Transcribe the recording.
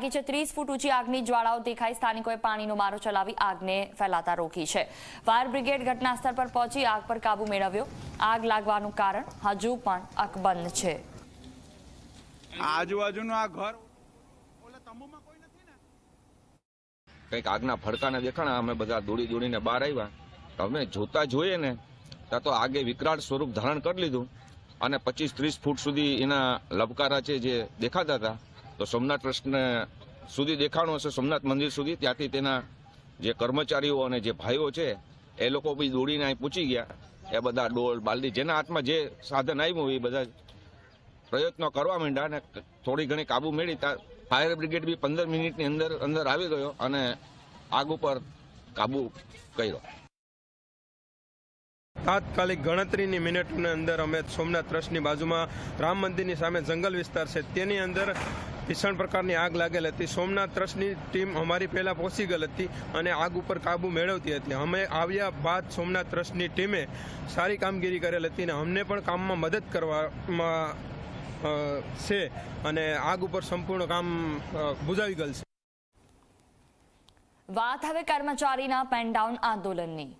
લાગી છે. ત્રીસ ફૂટ ઊંચી આગની જ્વાળાઓ દેખાઈ સ્થાનિકોએ પાણીનો મારો ચલાવી આગને ફેલાતા રોકી છે. ફાયર બ્રિગેડ ઘટના સ્થળ પર પહોંચી આગ પર કાબુ મેળવ્યો. આગ લાગવાનું કારણ હજુ પણ અકબંધ છે. આજુબાજુનું આ ઘર ઓલા તંબુમાં કોઈ નથી ને? કંઈક આગના ફડકાને દેખાણા અમે બધા દોડી દોડીને બહાર આવ્યા. અમે જોતા જોઈએ ને ત્યાં તો આગે વિકરાળ સ્વરૂપ ધારણ કરી લીધું. અને પચીસ ત્રીસ ફૂટ સુધી એના લબકારા છે જે દેખાતા હતા. તો સોમનાથ ટ્રસ્ટને સુધી દેખાણું હશે, સોમનાથ મંદિર સુધી. ત્યાંથી તેના જે કર્મચારીઓ અને જે ભાઈઓ છે, એ લોકો બી દોડીને અહીં પૂછી ગયા. એ બધા ડોલ, બાલદી, જેના હાથમાં જે સાધન આવ્યું એ બધા પ્રયત્નો કરવા માંડ્યા અને થોડી ઘણી કાબુ મેળવી. ત્યાં ફાયર બ્રિગેડ બી પંદર મિનિટની અંદર અંદર આવી ગયો અને આગ ઉપર કાબુ કર્યો. તાત્કાલિક ગણતરીની મિનિટની અંદર અમે સોમનાથ ટ્રસ્ટની બાજુમાં રામ મંદિરની સામે જંગલ વિસ્તાર છે. તેની અંદર ભીષણ પ્રકારની આગ લાગેલ હતી. સોમનાથ ટ્રસ્ટની ટીમ અમારી પહેલા પહોંચી ગયેલ હતી અને આગ ઉપર કાબુ મેળવતી હતી. અમે આવ્યા બાદ સોમનાથ ટ્રસ્ટની ટીમે સારી કામગીરી કરેલ હતી અને અમને પણ કામમાં મદદ કરવામાં છે અને આગ ઉપર સંપૂર્ણ કામ બુજાવી ગયેલ છે. વાત હવે કર્મચારીના પેન ડાઉન આંદોલનની.